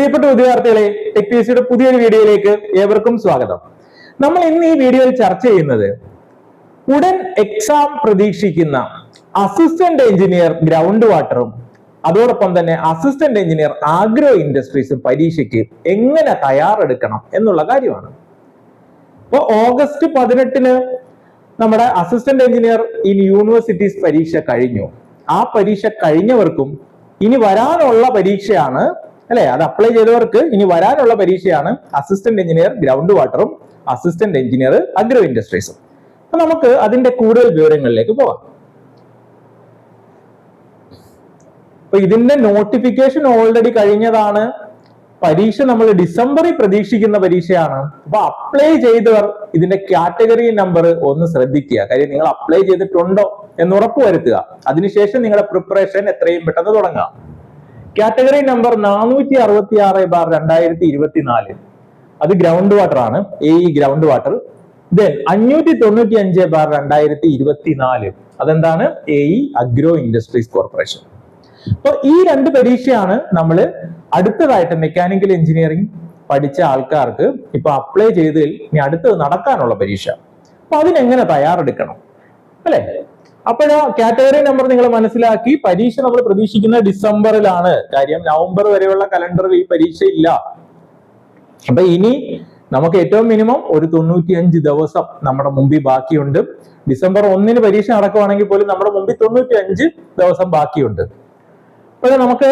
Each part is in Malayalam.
പ്രിയപ്പെട്ട വിദ്യാർത്ഥികളെ ടെക് പിയുടെ പുതിയൊരു വീഡിയോയിലേക്ക് ഏവർക്കും സ്വാഗതം. നമ്മൾ ഇന്ന് ഈ വീഡിയോയിൽ ചർച്ച ചെയ്യുന്നത് ഉടൻ എക്സാം പ്രതീക്ഷിക്കുന്ന അസിസ്റ്റന്റ് എഞ്ചിനീയർ ഗ്രൗണ്ട് വാട്ടറും അതോടൊപ്പം തന്നെ അസിസ്റ്റന്റ് എഞ്ചിനീയർ ആഗ്രോ ഇൻഡസ്ട്രീസും പരീക്ഷയ്ക്ക് എങ്ങനെ തയ്യാറെടുക്കണം എന്നുള്ള കാര്യമാണ്. ഇപ്പൊ ഓഗസ്റ്റ് പതിനെട്ടിന് നമ്മുടെ അസിസ്റ്റന്റ് എഞ്ചിനീയർ ഇൻ യൂണിവേഴ്സിറ്റീസ് പരീക്ഷ കഴിഞ്ഞു. ആ പരീക്ഷ കഴിഞ്ഞവർക്കും ഇനി വരാനുള്ള പരീക്ഷയാണ് അല്ലെ? അത് അപ്ലൈ ചെയ്തവർക്ക് ഇനി വരാനുള്ള പരീക്ഷയാണ് അസിസ്റ്റന്റ് എഞ്ചിനീയർ ഗ്രൗണ്ട് വാട്ടറും അസിസ്റ്റന്റ് എഞ്ചിനീയർ അഗ്രോ ഇൻഡസ്ട്രീസും അപ്പൊ നമുക്ക് അതിന്റെ കൂടുതൽ വിവരങ്ങളിലേക്ക് പോവാം അപ്പൊ ഇതിന്റെ നോട്ടിഫിക്കേഷൻ ഓൾറെഡി കഴിഞ്ഞതാണ്. പരീക്ഷ നമ്മൾ ഡിസംബറിൽ പ്രതീക്ഷിക്കുന്ന പരീക്ഷയാണ്. അപ്പൊ അപ്ലൈ ചെയ്തവർ ഇതിന്റെ കാറ്റഗറി നമ്പർ ഒന്ന് ശ്രദ്ധിക്കുക. കാര്യം നിങ്ങൾ അപ്ലൈ ചെയ്തിട്ടുണ്ടോ എന്ന് ഉറപ്പുവരുത്തുക. അതിനുശേഷം നിങ്ങളുടെ പ്രിപ്പറേഷൻ എത്രയും പെട്ടെന്ന് തുടങ്ങുക കാറ്റഗറി നമ്പർ നാനൂറ്റി അറുപത്തി ആറ് ബാർ രണ്ടായിരത്തി ഇരുപത്തിനാല് അത് ഗ്രൗണ്ട് വാട്ടർ ആണ്. A E ground water then അഞ്ഞൂറ്റി തൊണ്ണൂറ്റി അഞ്ച് ബാർ രണ്ടായിരത്തി ഇരുപത്തിനാല് അതെന്താണ്? A E agro industries corporation അപ്പൊ ഈ രണ്ട് പരീക്ഷയാണ് നമ്മൾ അടുത്തതായിട്ട് മെക്കാനിക്കൽ എഞ്ചിനീയറിംഗ് പഠിച്ച ആൾക്കാർക്ക് ഇപ്പൊ അപ്ലൈ ചെയ്തതിൽ ഇനി അടുത്തത് നടക്കാനുള്ള പരീക്ഷ. അപ്പൊ അതിനെങ്ങനെ തയ്യാറെടുക്കണം? അല്ലെ? അപ്പോഴാ കാറ്റഗറി നമ്പർ നിങ്ങൾ മനസ്സിലാക്കി. പരീക്ഷ നമ്മൾ പ്രതീക്ഷിക്കുന്നത് ഡിസംബറിലാണ്. കാര്യം നവംബർ വരെയുള്ള കലണ്ടറിൽ ഈ പരീക്ഷ ഇല്ല. അപ്പൊ ഇനി നമുക്ക് ഏറ്റവും മിനിമം ഒരു തൊണ്ണൂറ്റിയഞ്ച് ദിവസം നമ്മുടെ മുമ്പിൽ ബാക്കിയുണ്ട്. ഡിസംബർ ഒന്നിന് പരീക്ഷ നടക്കുവാണെങ്കിൽ പോലും നമ്മുടെ മുമ്പിൽ തൊണ്ണൂറ്റിയഞ്ച് ദിവസം ബാക്കിയുണ്ട്. അപ്പോൾ നമുക്ക്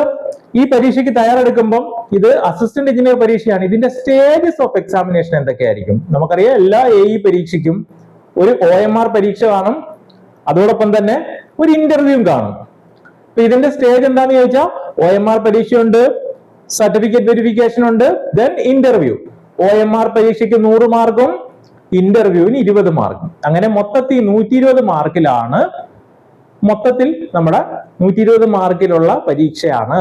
ഈ പരീക്ഷയ്ക്ക് തയ്യാറെടുക്കുമ്പം ഇത് അസിസ്റ്റന്റ് എഞ്ചിനീയർ പരീക്ഷയാണ്. ഇതിന്റെ സ്റ്റേജസ് ഓഫ് എക്സാമിനേഷൻ എന്തൊക്കെയായിരിക്കും? നമുക്കറിയാം എല്ലാ എ ഇ പരീക്ഷയ്ക്കും ഒരു ഒ എം ആർ പരീക്ഷ കാണും. അതോടൊപ്പം തന്നെ ഒരു ഇന്റർവ്യൂവും കാണും. അപ്പൊ ഇതിന്റെ സ്റ്റേജ് എന്താന്ന് ചോദിച്ചാൽ ഒ എം ആർ പരീക്ഷയുണ്ട് സർട്ടിഫിക്കറ്റ് വെരിഫിക്കേഷൻ ഉണ്ട് then interview O M R പരീക്ഷയ്ക്ക് നൂറ് മാർക്കും ഇന്റർവ്യൂവിന് ഇരുപത് മാർക്കും. അങ്ങനെ മൊത്തത്തിൽ നൂറ്റി ഇരുപത് മാർക്കിലാണ് മൊത്തത്തിൽ നമ്മുടെ നൂറ്റി ഇരുപത് മാർക്കിലുള്ള പരീക്ഷയാണ്.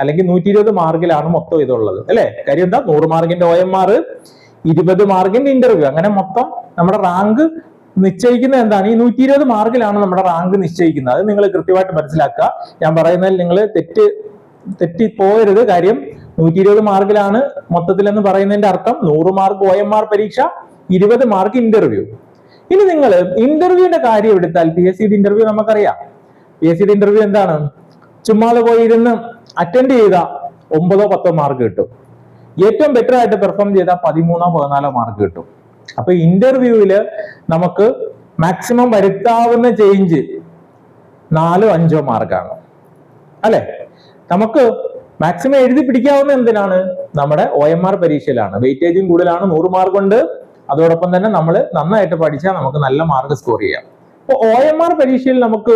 അല്ലെങ്കിൽ നൂറ്റി ഇരുപത് മാർക്കിലാണ് മൊത്തം ഇതുള്ളത്. അല്ലെ? കാര്യം എന്താ? നൂറ് മാർക്കിന്റെ ഒ എം ആർ ഇരുപത് മാർക്കിന്റെ ഇന്റർവ്യൂ അങ്ങനെ മൊത്തം നമ്മുടെ റാങ്ക് നിശ്ചയിക്കുന്നത് എന്താണ്? ഈ നൂറ്റി ഇരുപത് മാർക്കിലാണ് നമ്മുടെ റാങ്ക് നിശ്ചയിക്കുന്നത്. അത് നിങ്ങൾ കൃത്യമായിട്ട് മനസ്സിലാക്കുക. ഞാൻ പറയുന്നതിൽ നിങ്ങൾ തെറ്റ് തെറ്റി പോകരുത് കാര്യം നൂറ്റി ഇരുപത് മാർക്കിലാണ് മൊത്തത്തിൽ എന്ന് പറയുന്നതിന്റെ അർത്ഥം നൂറ് മാർക്ക് ഒ എം ആർ പരീക്ഷ ഇരുപത് മാർക്ക് ഇന്റർവ്യൂ ഇനി നിങ്ങൾ ഇന്റർവ്യൂവിന്റെ കാര്യം എടുത്താൽ പി എസ് സിയുടെ ഇന്റർവ്യൂ നമുക്കറിയാം. പി എസ് സിയുടെ ഇന്റർവ്യൂ എന്താണ്? ചുമ്മാതെ പോയി ഇരുന്ന് അറ്റൻഡ് ചെയ്ത ഒമ്പതോ പത്തോ മാർക്ക് കിട്ടും. ഏറ്റവും ബെറ്റർ ആയിട്ട് പെർഫോം ചെയ്താൽ പതിമൂന്നോ പതിനാലോ മാർക്ക് കിട്ടും. അപ്പൊ ഇന്റർവ്യൂവിൽ നമുക്ക് മാക്സിമം വരുത്താവുന്ന ചേഞ്ച് നാലോ അഞ്ചോ മാർക്കാണ് അല്ലെ? നമുക്ക് മാക്സിമം എഴുതി പിടിക്കാവുന്ന എന്തിനാണ്? നമ്മുടെ ഒ എം ആർ പരീക്ഷയിലാണ്. വെയിറ്റേജും കൂടുതലാണ് നൂറ് മാർക്ക് ഉണ്ട്. അതോടൊപ്പം തന്നെ നമ്മൾ നന്നായിട്ട് പഠിച്ചാൽ നമുക്ക് നല്ല മാർക്ക് സ്കോർ ചെയ്യാം. അപ്പൊ ഒ എം ആർ പരീക്ഷയിൽ നമുക്ക്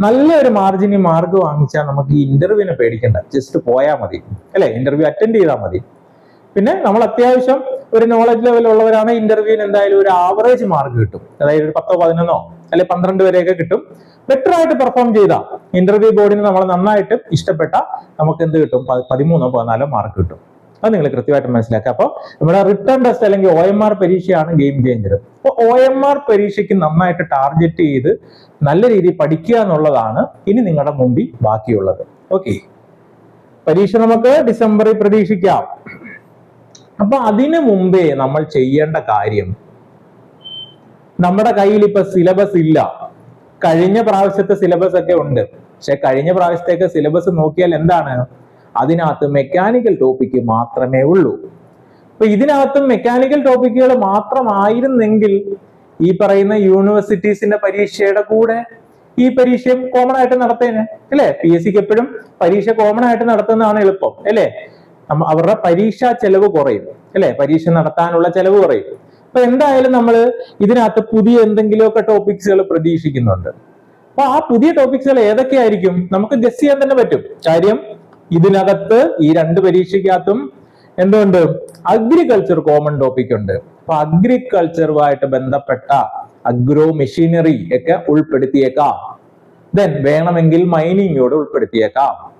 നല്ലൊരു മാർജിനി മാർക്ക് വാങ്ങിച്ചാൽ നമുക്ക് ഈ ഇന്റർവ്യൂവിനെ പേടിക്കണ്ട. ജസ്റ്റ് പോയാൽ മതി. അല്ലെ? ഇന്റർവ്യൂ അറ്റൻഡ് ചെയ്താൽ മതി. പിന്നെ നമ്മൾ അത്യാവശ്യം ഒരു നോളജ് ലെവൽ ഉള്ളവരാണ് ഇന്റർവ്യൂവിന് എന്തായാലും ഒരു ആവറേജ് മാർക്ക് കിട്ടും. അതായത് ഒരു പത്തോ പതിനൊന്നോ അല്ലെ പന്ത്രണ്ട് വരെയൊക്കെ കിട്ടും. ബെറ്റർ ആയിട്ട് പെർഫോം ചെയ്ത ഇന്റർവ്യൂ ബോർഡിന് നമ്മൾ നന്നായിട്ട് ഇഷ്ടപ്പെട്ട നമുക്ക് എന്ത് കിട്ടും? പതിമൂന്നോ പതിനാലോ മാർക്ക് കിട്ടും. അത് നിങ്ങൾ കൃത്യമായിട്ട് മനസ്സിലാക്കുക. അപ്പോൾ നമ്മുടെ റിട്ടേൺ ടെസ്റ്റ് അല്ലെങ്കിൽ ഒ എം ആർ പരീക്ഷയാണ് ഗെയിം ചേഞ്ചർ അപ്പോൾ ഒ എം ആർ പരീക്ഷയ്ക്ക് നന്നായിട്ട് ടാർഗറ്റ് ചെയ്ത് നല്ല രീതിയിൽ പഠിക്കുക എന്നുള്ളതാണ് ഇനി നിങ്ങളുടെ മുമ്പിൽ ബാക്കിയുള്ളത്. ഓക്കെ പരീക്ഷ നമുക്ക് ഡിസംബറിൽ പ്രതീക്ഷിക്കാം. അപ്പൊ അതിനു മുമ്പേ നമ്മൾ ചെയ്യേണ്ട കാര്യം നമ്മുടെ കയ്യിൽ ഇപ്പൊ സിലബസ് ഇല്ല. കഴിഞ്ഞ പ്രാവശ്യത്തെ സിലബസ് ഒക്കെ ഉണ്ട്. പക്ഷെ കഴിഞ്ഞ പ്രാവശ്യത്തേക്ക് സിലബസ് നോക്കിയാൽ എന്താണ്? അതിനകത്ത് മെക്കാനിക്കൽ ടോപ്പിക്ക് മാത്രമേ ഉള്ളൂ. അപ്പൊ ഇതിനകത്തും മെക്കാനിക്കൽ ടോപ്പിക്കുകൾ മാത്രമായിരുന്നെങ്കിൽ ഈ പറയുന്ന യൂണിവേഴ്സിറ്റീസിന്റെ പരീക്ഷയുടെ കൂടെ ഈ പരീക്ഷയും കോമൺ ആയിട്ട് നടത്തേനെ അല്ലെ? പി എസ് സിക്ക് എപ്പോഴും പരീക്ഷ കോമൺ ആയിട്ട് നടത്തുന്നതാണ് എളുപ്പം അല്ലെ? അവരുടെ പരീക്ഷാ ചെലവ് കുറയും അല്ലെ? പരീക്ഷ നടത്താനുള്ള ചെലവ് കുറയും. അപ്പൊ എന്തായാലും നമ്മൾ ഇതിനകത്ത് പുതിയ എന്തെങ്കിലുമൊക്കെ ടോപ്പിക്സുകൾ പ്രതീക്ഷിക്കുന്നുണ്ട്. അപ്പൊ ആ പുതിയ ടോപ്പിക്സുകൾ ഏതൊക്കെയായിരിക്കും? നമുക്ക് ഗസ് ചെയ്യാൻ തന്നെ പറ്റും. കാര്യം ഇതിനകത്ത് ഈ രണ്ട് പരീക്ഷയ്ക്കകത്തും എന്തുകൊണ്ട് അഗ്രികൾച്ചർ കോമൺ ടോപ്പിക് ഉണ്ട്. അപ്പൊ അഗ്രികൾച്ചറുമായിട്ട് ബന്ധപ്പെട്ട അഗ്രോ മെഷീനറി ഒക്കെ ഉൾപ്പെടുത്തിയേക്കാം. ദെൻ വേണമെങ്കിൽ മൈനിങ്ങോട് ഉൾപ്പെടുത്തിയേക്കാം.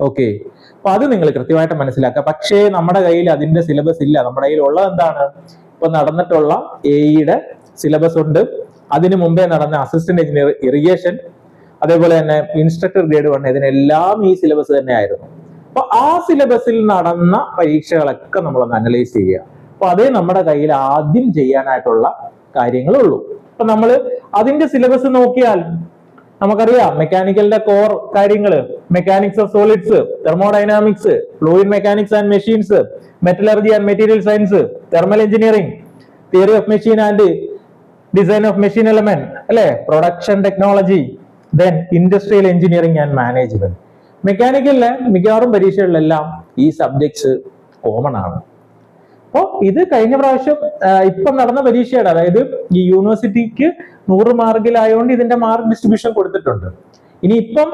ഓക്കെ അപ്പൊ അത് നിങ്ങൾ കൃത്യമായിട്ട് മനസ്സിലാക്കുക. പക്ഷേ നമ്മുടെ കയ്യിൽ അതിന്റെ സിലബസ് ഇല്ല. നമ്മുടെ കയ്യിൽ ഉള്ളത് എന്താണ്? ഇപ്പൊ നടന്നിട്ടുള്ള എയുടെ സിലബസ് ഉണ്ട്. അതിനു മുമ്പേ നടന്ന അസിസ്റ്റന്റ് എഞ്ചിനീയർ ഇറിഗേഷൻ അതേപോലെ തന്നെ ഇൻസ്ട്രക്ടർ ഗ്രേഡ് വൺ ഇതിനെല്ലാം ഈ സിലബസ് തന്നെയായിരുന്നു. അപ്പൊ ആ സിലബസിൽ നടന്ന പരീക്ഷകളൊക്കെ നമ്മളൊന്ന് അനലൈസ് ചെയ്യുക. അപ്പൊ അതേ നമ്മുടെ കയ്യിൽ ആദ്യം ചെയ്യാനായിട്ടുള്ള കാര്യങ്ങളുള്ളൂ അപ്പൊ നമ്മൾ അതിന്റെ സിലബസ് നോക്കിയാൽ നമുക്കറിയാം മെക്കാനിക്കലിന്റെ കോർ കാര്യങ്ങൾ mechanics of solids thermodynamics fluid mechanics and machines metallurgy and material science thermal engineering theory of machine and design of machine element അല്ലെ? Production technology then industrial engineering and management മെക്കാനിക്കലിലെ മിക്കവാറും പരീക്ഷകളിലെല്ലാം ഈ സബ്ജക്ട്സ് കോമൺ ആണ്. അപ്പോൾ ഇത് കഴിഞ്ഞ പ്രാവശ്യം ഇപ്പം നടന്ന പരീക്ഷയുടെ അതായത് ഈ യൂണിവേഴ്സിറ്റിക്ക് നൂറ് മാർക്കിലായതുകൊണ്ട് ഇതിന്റെ മാർക്ക് ഡിസ്ട്രിബ്യൂഷൻ കൊടുത്തിട്ടുണ്ട്. ഇനി ഇപ്പം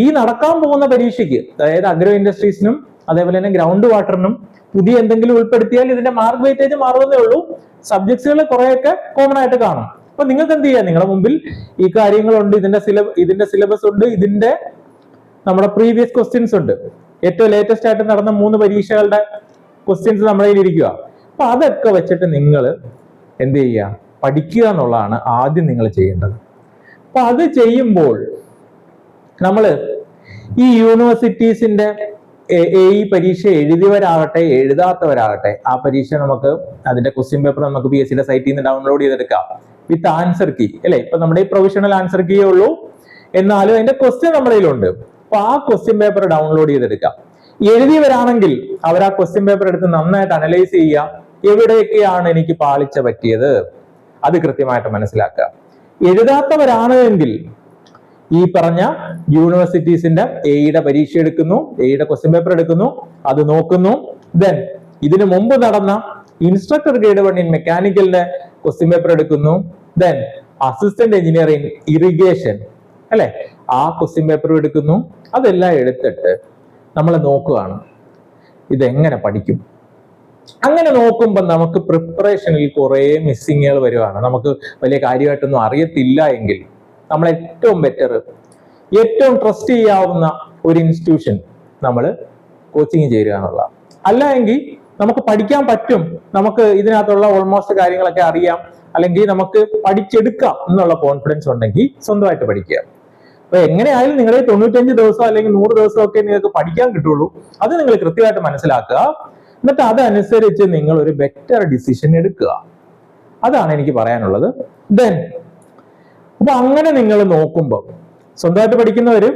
ഈ നടക്കാൻ പോകുന്ന പരീക്ഷയ്ക്ക് അതായത് അഗ്രോ ഇൻഡസ്ട്രീസിനും അതേപോലെ തന്നെ ഗ്രൗണ്ട് വാട്ടറിനും പുതിയ എന്തെങ്കിലും ഉൾപ്പെടുത്തിയാൽ ഇതിന്റെ മാർക്ക് വെയിറ്റേജ് മാറുന്നേ ഉള്ളൂ. സബ്ജക്ട്സുകൾ കുറെയൊക്കെ കോമൺ ആയിട്ട് കാണും. അപ്പൊ നിങ്ങൾക്ക് എന്ത് ചെയ്യാം? നിങ്ങളുടെ മുമ്പിൽ ഈ കാര്യങ്ങളുണ്ട് ഇതിന്റെ സിലബ ഇതിന്റെ സിലബസ് ഉണ്ട് ഇതിന്റെ നമ്മുടെ പ്രീവിയസ് ക്വസ്റ്റ്യൻസ് ഉണ്ട്. ഏറ്റവും ലേറ്റസ്റ്റ് ആയിട്ട് നടന്ന മൂന്ന് പരീക്ഷകളുടെ ക്വസ്റ്റ്യൻസ് നമ്മുടെ കയ്യിൽ ഇരിക്കുക അപ്പൊ അതൊക്കെ വെച്ചിട്ട് നിങ്ങൾ എന്ത് ചെയ്യുക പഠിക്കുക എന്നുള്ളതാണ് ആദ്യം നിങ്ങൾ ചെയ്യേണ്ടത്. അപ്പൊ അത് ചെയ്യുമ്പോൾ നമ്മൾ ഈ യൂണിവേഴ്സിറ്റീസിന്റെ ഈ പരീക്ഷ എഴുതിയവരാകട്ടെ എഴുതാത്തവരാകട്ടെ ആ പരീക്ഷ നമുക്ക് അതിന്റെ ക്വസ്റ്റ്യൻ പേപ്പർ നമുക്ക് പി എസ് സിയുടെ സൈറ്റിൽ നിന്ന് ഡൗൺലോഡ് ചെയ്തെടുക്കാം. വിത്ത് ആൻസർ കീ അല്ലെ? ഇപ്പൊ നമ്മുടെ ഈ പ്രൊവിഷണൽ ആൻസർ കീ ഉള്ളൂ. എന്നാലും അതിന്റെ ക്വസ്റ്റ്യൻ നമ്മുടെ കയ്യിലുണ്ട്. അപ്പൊ ആ ക്വസ്റ്റ്യൻ പേപ്പർ ഡൗൺലോഡ് ചെയ്തെടുക്കാം. എഴുതിയവരാണെങ്കിൽ അവർ ആ ക്വസ്റ്റ്യൻ പേപ്പർ എടുത്ത് നന്നായിട്ട് അനലൈസ് ചെയ്യുക. എവിടെയൊക്കെയാണ് എനിക്ക് പാളിച്ച പറ്റിയത്? അത് കൃത്യമായിട്ട് മനസ്സിലാക്കുക. എഴുതാത്തവരാണ് എങ്കിൽ ഈ പറഞ്ഞ യൂണിവേഴ്സിറ്റീസിന്റെ എയുടെ പരീക്ഷ എടുക്കുന്നു എയുടെ ക്വസ്റ്റ്യൻ പേപ്പർ എടുക്കുന്നു അത് നോക്കുന്നു. ദെൻ ഇതിനു മുമ്പ് നടന്ന ഇൻസ്ട്രക്ടർ ഗ്രേഡ് വൺ ഇൻ മെക്കാനിക്കലിന്റെ ക്വസ്റ്റ്യൻ പേപ്പർ എടുക്കുന്നു. ദെൻ അസിസ്റ്റന്റ് എഞ്ചിനീയറിംഗ് ഇറിഗേഷൻ അല്ലെ? ആ ക്വസ്റ്റ്യൻ പേപ്പർ എടുക്കുന്നു. അതെല്ലാം എടുത്തിട്ട് നമ്മൾ നോക്കുകയാണ്. ഇതെങ്ങനെ പഠിക്കും? അങ്ങനെ നോക്കുമ്പോൾ നമുക്ക് പ്രിപ്പറേഷനിൽ കുറേ മിസ്സിങ്ങുകൾ വരുവാണ്. നമുക്ക് വലിയ കാര്യമായിട്ടൊന്നും അറിയത്തില്ല എങ്കിൽ നമ്മൾ ഏറ്റവും ബെറ്റർ ഏറ്റവും ട്രസ്റ്റ് ചെയ്യാവുന്ന ഒരു ഇൻസ്റ്റിറ്റ്യൂഷൻ നമ്മൾ കോച്ചിങ് ചേരുക എന്നുള്ള അല്ല എങ്കിൽ നമുക്ക് പഠിക്കാൻ പറ്റും. നമുക്ക് ഇതിനകത്തുള്ള ഓൾമോസ്റ്റ് കാര്യങ്ങളൊക്കെ അറിയാം. അല്ലെങ്കിൽ നമുക്ക് പഠിച്ചെടുക്കാം എന്നുള്ള കോൺഫിഡൻസ് ഉണ്ടെങ്കിൽ സ്വന്തമായിട്ട് പഠിക്കുക. അപ്പൊ എങ്ങനെയായാലും നിങ്ങളെ തൊണ്ണൂറ്റഞ്ച് ദിവസം അല്ലെങ്കിൽ നൂറ് ദിവസം ഒക്കെ നിങ്ങൾക്ക് പഠിക്കാൻ കിട്ടുള്ളൂ. അത് നിങ്ങൾ കൃത്യമായിട്ട് മനസ്സിലാക്കുക. എന്നിട്ട് അതനുസരിച്ച് നിങ്ങൾ ഒരു ബെറ്റർ ഡിസിഷൻ എടുക്കുക. അതാണ് എനിക്ക് പറയാനുള്ളത്. ദെൻ അപ്പൊ അങ്ങനെ നിങ്ങൾ നോക്കുമ്പോൾ സ്വന്തമായിട്ട് പഠിക്കുന്നവരും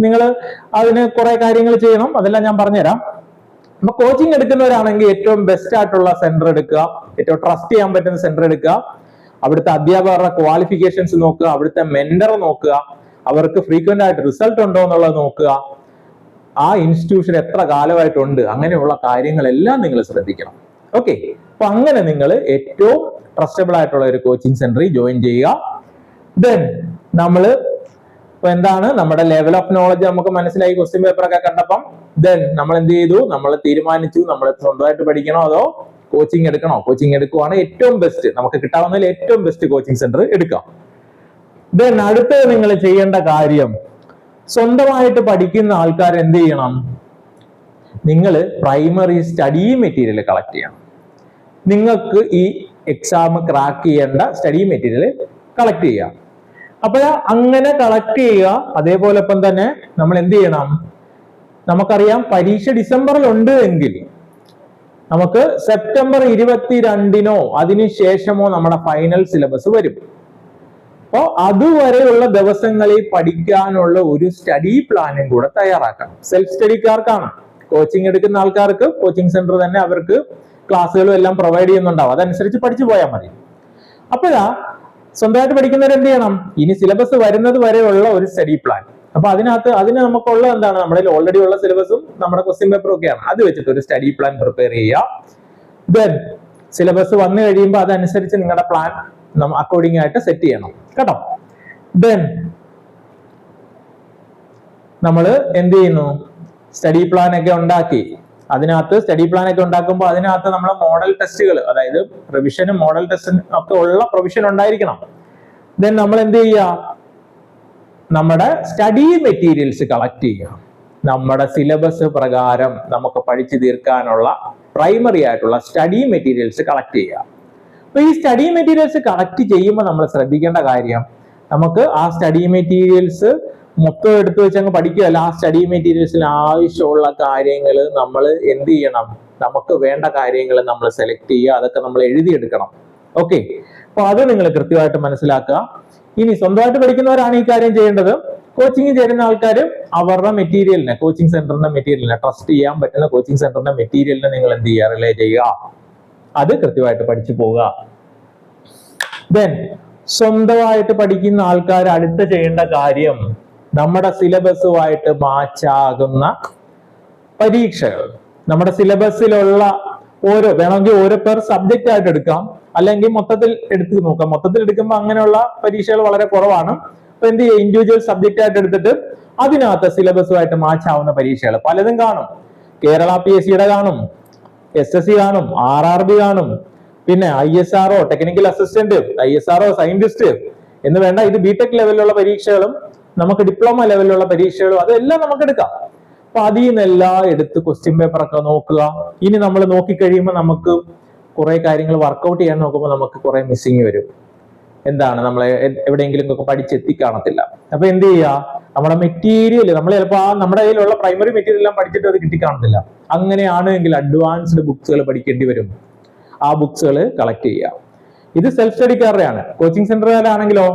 നിങ്ങൾ അതിന് കുറെ കാര്യങ്ങൾ ചെയ്യണം. അതെല്ലാം ഞാൻ പറഞ്ഞുതരാം. അപ്പൊ കോച്ചിങ് എടുക്കുന്നവരാണെങ്കിൽ ഏറ്റവും ബെസ്റ്റ് ആയിട്ടുള്ള സെന്റർ എടുക്കുക. ഏറ്റവും ട്രസ്റ്റ് ചെയ്യാൻ പറ്റുന്ന സെന്റർ എടുക്കുക. അവിടുത്തെ അധ്യാപകരുടെ ക്വാളിഫിക്കേഷൻസ് നോക്കുക. അവിടുത്തെ മെന്റർ നോക്കുക. അവർക്ക് ഫ്രീക്വന്റ് ആയിട്ട് റിസൾട്ട് ഉണ്ടോ എന്നുള്ളത് നോക്കുക. ആ ഇൻസ്റ്റിറ്റ്യൂഷൻ എത്ര കാലമായിട്ടുണ്ട്? അങ്ങനെയുള്ള കാര്യങ്ങളെല്ലാം നിങ്ങൾ ശ്രദ്ധിക്കണം. ഓക്കെ അപ്പൊ അങ്ങനെ നിങ്ങൾ ഏറ്റവും ട്രസ്റ്റബിൾ ആയിട്ടുള്ള ഒരു കോച്ചിങ് സെന്ററിൽ ജോയിൻ ചെയ്യുക. ദെൻ നമ്മൾ ഇപ്പൊ എന്താണ്? നമ്മുടെ ലെവൽ ഓഫ് നോളജ് നമുക്ക് മനസ്സിലായി ക്വസ്റ്റ്യൻ പേപ്പർ ഒക്കെ കണ്ടപ്പം ദെൻ നമ്മൾ എന്ത് ചെയ്തു? നമ്മൾ തീരുമാനിച്ചു. നമ്മൾ സ്വന്തമായിട്ട് പഠിക്കണോ അതോ കോച്ചിങ് എടുക്കണോ? കോച്ചിങ് എടുക്കുവാണ് ഏറ്റവും ബെസ്റ്റ് നമുക്ക് കിട്ടാവുന്നതിൽ ഏറ്റവും ബെസ്റ്റ് കോച്ചിങ് സെന്റർ എടുക്കാം. ദെൻ അടുത്തത് നിങ്ങൾ ചെയ്യേണ്ട കാര്യം സ്വന്തമായിട്ട് പഠിക്കുന്ന ആൾക്കാർ എന്ത് ചെയ്യണം? നിങ്ങൾ പ്രൈമറി സ്റ്റഡി മെറ്റീരിയൽ കളക്ട് ചെയ്യണം. നിങ്ങൾക്ക് ഈ എക്സാം ക്രാക്ക് ചെയ്യേണ്ട സ്റ്റഡി മെറ്റീരിയൽ കളക്ട് ചെയ്യുക. അപ്പോൾ അങ്ങനെ കളക്ട് ചെയ്യുക അതേപോലെ ഇപ്പം തന്നെ നമ്മൾ എന്ത് ചെയ്യണം? നമുക്കറിയാം പരീക്ഷ ഡിസംബറിൽ ഉണ്ട് എങ്കിൽ നമുക്ക് സെപ്റ്റംബർ ഇരുപത്തിരണ്ടിനോ അതിനു ശേഷമോ നമ്മുടെ ഫൈനൽ സിലബസ് വരും. അപ്പോൾ അതുവരെയുള്ള ദിവസങ്ങളിൽ പഠിക്കാനുള്ള ഒരു സ്റ്റഡി പ്ലാനും കൂടെ തയ്യാറാക്കണം സെൽഫ് സ്റ്റഡിക്കാർക്കാണ് കോച്ചിങ് എടുക്കുന്ന ആൾക്കാർക്ക് കോച്ചിങ് സെന്റർ തന്നെ അവർക്ക് ക്ലാസ്സുകളും എല്ലാം പ്രൊവൈഡ് ചെയ്യുന്നുണ്ടാവും. അതനുസരിച്ച് പഠിച്ചു പോയാൽ മതി. അപ്പോഴാ സ്വന്തമായിട്ട് പഠിക്കുന്നവർ എന്ത് ചെയ്യണം? ഇനി സിലബസ് വരുന്നത് വരെയുള്ള ഒരു സ്റ്റഡി പ്ലാൻ അപ്പൊ അതിനകത്ത് അതിന് നമുക്കുള്ള എന്താണ്? നമ്മുടെ ഓൾറെഡി ഉള്ള സിലബസും നമ്മുടെ ക്വസ്റ്റ്യൻ പേപ്പറും ഒക്കെയാണ് അത് വെച്ചിട്ട് ഒരു സ്റ്റഡി പ്ലാൻ പ്രിപ്പയർ ചെയ്യുക. ദെൻ സിലബസ് വന്നു കഴിയുമ്പോൾ അതനുസരിച്ച് നിങ്ങളുടെ പ്ലാൻ അക്കോർഡിംഗ് ആയിട്ട് സെറ്റ് ചെയ്യണം. കേട്ടോ? ദെൻ നമ്മൾ എന്ത് ചെയ്യുന്നു? സ്റ്റഡി പ്ലാൻ ഒക്കെ ഉണ്ടാക്കി. അതിനകത്ത് സ്റ്റഡി പ്ലാൻ ഒക്കെ ഉണ്ടാക്കുമ്പോൾ അതിനകത്ത് നമ്മൾ മോഡൽ ടെസ്റ്റുകൾ അതായത് റിവിഷനും മോഡൽ ടെസ്റ്റും ഒക്കെ ഉള്ള പ്രൊവിഷൻ ഉണ്ടായിരിക്കണം. ദെൻ നമ്മൾ എന്ത് ചെയ്യുക നമ്മുടെ സ്റ്റഡി മെറ്റീരിയൽസ് കളക്ട് ചെയ്യുക. നമ്മുടെ സിലബസ് പ്രകാരം നമുക്ക് പഠിച്ചു തീർക്കാനുള്ള പ്രൈമറി ആയിട്ടുള്ള സ്റ്റഡി മെറ്റീരിയൽസ് കളക്ട് ചെയ്യുക. അപ്പൊ ഈ സ്റ്റഡി മെറ്റീരിയൽസ് കളക്ട് ചെയ്യുമ്പോൾ നമ്മൾ ശ്രദ്ധിക്കേണ്ട കാര്യം നമുക്ക് ആ സ്റ്റഡി മെറ്റീരിയൽസ് മൊത്തം എടുത്തു വെച്ച് അങ്ങ് പഠിക്കുകയല്ല. ആ സ്റ്റഡി മെറ്റീരിയൽസിന് ആവശ്യമുള്ള കാര്യങ്ങൾ നമ്മൾ എന്ത് ചെയ്യണം? നമുക്ക് വേണ്ട കാര്യങ്ങൾ നമ്മൾ സെലക്ട് ചെയ്യുക. അതൊക്കെ നമ്മൾ എഴുതിയെടുക്കണം. ഓക്കെ അപ്പൊ അത് നിങ്ങൾ കൃത്യമായിട്ട് മനസ്സിലാക്കുക. ഇനി സ്വന്തമായിട്ട് പഠിക്കുന്നവരാണ് ഈ കാര്യം ചെയ്യേണ്ടത്. കോച്ചിങ് ചേരുന്ന ആൾക്കാർ അവരുടെ മെറ്റീരിയലിനെ കോച്ചിങ് സെന്ററിന്റെ മെറ്റീരിയലിനെ ട്രസ്റ്റ് ചെയ്യാൻ പറ്റുന്ന കോച്ചിങ് സെന്ററിന്റെ മെറ്റീരിയലിനെ നിങ്ങൾ എന്ത് ചെയ്യുക? റിലേ ചെയ്യുക. അത് കൃത്യമായിട്ട് പഠിച്ചു പോവുക. ദെൻ സ്വന്തമായിട്ട് പഠിക്കുന്ന ആൾക്കാർ അടുത്ത ചെയ്യേണ്ട കാര്യം നമ്മുടെ സിലബസുമായിട്ട് മാച്ചാകുന്ന പരീക്ഷകൾ. നമ്മുടെ സിലബസിലുള്ള ഓരോ വേണമെങ്കിൽ ഓരോ പേർ സബ്ജക്റ്റ് ആയിട്ട് എടുക്കാം. അല്ലെങ്കിൽ മൊത്തത്തിൽ എടുത്ത് നോക്കാം. മൊത്തത്തിൽ എടുക്കുമ്പോൾ അങ്ങനെയുള്ള പരീക്ഷകൾ വളരെ കുറവാണ്. അപ്പൊ എന്ത് ചെയ്യുക? ഇൻഡിവിജ്വൽ സബ്ജക്റ്റ് ആയിട്ട് എടുത്തിട്ട് അതിനകത്ത് സിലബസുമായിട്ട് മാച്ച് ആവുന്ന പരീക്ഷകൾ പലതും കാണും. കേരള പി എസ് സിയുടെ കാണും. എസ് എസ് സി കാണും ആർ ആർ ബി കാണും. പിന്നെ I S R O technical assistant I S R O scientist എന്ന് വേണ്ട ഇത് ബിടെക് ലെവലിലുള്ള പരീക്ഷകളും നമുക്ക് ഡിപ്ലോമ ലെവലിലുള്ള പരീക്ഷകളും അതെല്ലാം നമുക്ക് എടുക്കാം. അപ്പൊ അതിൽ നിന്നെല്ലാം എടുത്ത് ക്വസ്റ്റ്യൻ പേപ്പർ ഒക്കെ നോക്കുക. ഇനി നമ്മൾ നോക്കിക്കഴിയുമ്പോൾ നമുക്ക് കുറെ കാര്യങ്ങൾ വർക്കൗട്ട് ചെയ്യാൻ നോക്കുമ്പോൾ നമുക്ക് കുറെ മിസ്സിങ് വരും. എന്താണ് നമ്മളെ എവിടെയെങ്കിലും ഒക്കെ പഠിച്ചെത്തി കാണത്തില്ല അപ്പൊ എന്ത് ചെയ്യുക? നമ്മുടെ മെറ്റീരിയൽ നമ്മൾ ചിലപ്പോൾ ആ നമ്മുടെ കയ്യിലുള്ള പ്രൈമറി മെറ്റീരിയൽ എല്ലാം പഠിച്ചിട്ട് അത് കിട്ടിക്കാണത്തില്ല. അങ്ങനെയാണ് എങ്കിൽ അഡ്വാൻസ്ഡ് ബുക്സുകൾ പഠിക്കേണ്ടി വരും. ആ ബുക്സുകൾ കളക്ട് ചെയ്യുക. ഇത് സെൽഫ് സ്റ്റഡിക്കാരുടെയാണ് കോച്ചിങ് സെന്ററുകാരാണെങ്കിലോ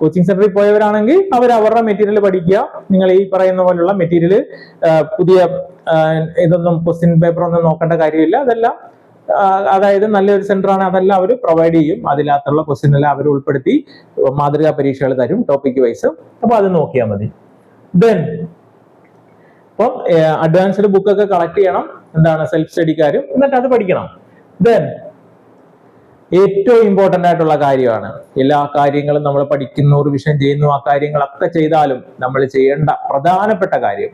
കോച്ചിങ് സെന്ററിൽ പോയവരാണെങ്കിൽ അവർ അവരുടെ മെറ്റീരിയൽ പഠിക്കുക. നിങ്ങൾ ഈ പറയുന്ന പോലുള്ള മെറ്റീരിയൽ പുതിയ ഇതൊന്നും ക്വസ്റ്റ്യൻ പേപ്പർ ഒന്നും നോക്കേണ്ട കാര്യമില്ല. അതെല്ലാം അതായത് നല്ലൊരു സെന്റർ ആണ്. അതെല്ലാം അവർ പ്രൊവൈഡ് ചെയ്യും. അതിനകത്തുള്ള ക്വസ്റ്റ്യൻ എല്ലാം അവർ ഉൾപ്പെടുത്തി മാതൃകാ പരീക്ഷകൾ തരും ടോപ്പിക് വൈസ് അപ്പൊ അത് നോക്കിയാൽ മതി. ദെൻ അപ്പം അഡ്വാൻസ്ഡ് ബുക്കൊക്കെ കളക്ട് ചെയ്യണം. എന്താണ് സെൽഫ് സ്റ്റഡിക്കാരും എന്നിട്ട് അത് പഠിക്കണം. ദെൻ ഏറ്റവും ഇമ്പോർട്ടന്റ് ആയിട്ടുള്ള കാര്യമാണ്. എല്ലാ കാര്യങ്ങളും നമ്മൾ പഠിക്കുന്നു വിഷയം ചെയ്യുന്നു ആ കാര്യങ്ങളൊക്കെ ചെയ്താലും നമ്മൾ ചെയ്യേണ്ട പ്രധാനപ്പെട്ട കാര്യം.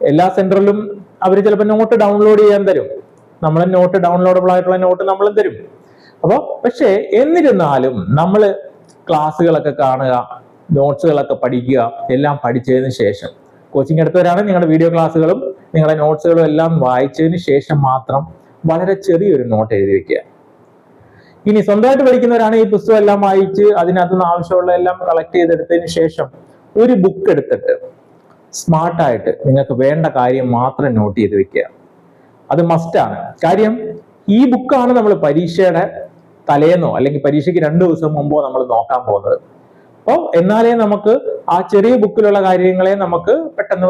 എല്ലാ സെന്ററിലും അവർ ചിലപ്പോൾ നോട്ട് ഡൗൺലോഡ് ചെയ്യാൻ തരും. നമ്മൾ നോട്ട് ഡൗൺലോഡബിൾ ആയിട്ടുള്ള നോട്ട് നമ്മളും തരും. അപ്പോൾ പക്ഷേ എന്നിരുന്നാലും നമ്മൾ ക്ലാസ്സുകളൊക്കെ കാണുക നോട്ട്സുകളൊക്കെ പഠിക്കുക എല്ലാം പഠിച്ചതിന് ശേഷം കോച്ചിങ് എടുത്തവരാണെങ്കിൽ നിങ്ങളുടെ വീഡിയോ ക്ലാസ്സുകളും നിങ്ങളുടെ നോട്ട്സുകളും എല്ലാം വായിച്ചതിന് ശേഷം മാത്രം വളരെ ചെറിയൊരു നോട്ട് എഴുതി വെക്കുക. ഇനി സ്വന്തമായിട്ട് പഠിക്കുന്നവരാണ് ഈ പുസ്തകം എല്ലാം വായിച്ച് അതിനകത്ത് നിന്ന് ആവശ്യമുള്ള എല്ലാം കളക്ട് ചെയ്തെടുത്തതിന് ശേഷം ഒരു ബുക്ക് എടുത്തിട്ട് സ്മാർട്ടായിട്ട് നിങ്ങൾക്ക് വേണ്ട കാര്യം മാത്രം നോട്ട് ചെയ്ത് വെക്കുക. അത് മസ്റ്റാണ് കാര്യം ഈ ബുക്കാണ് നമ്മൾ പരീക്ഷയുടെ തലേന്നോ അല്ലെങ്കിൽ പരീക്ഷയ്ക്ക് രണ്ടു ദിവസം മുമ്പോ നമ്മൾ നോക്കാൻ പോകുന്നത്. അപ്പോൾ എന്നാലേ നമുക്ക് ആ ചെറിയ ബുക്കിലുള്ള കാര്യങ്ങളെ നമുക്ക് പെട്ടെന്ന്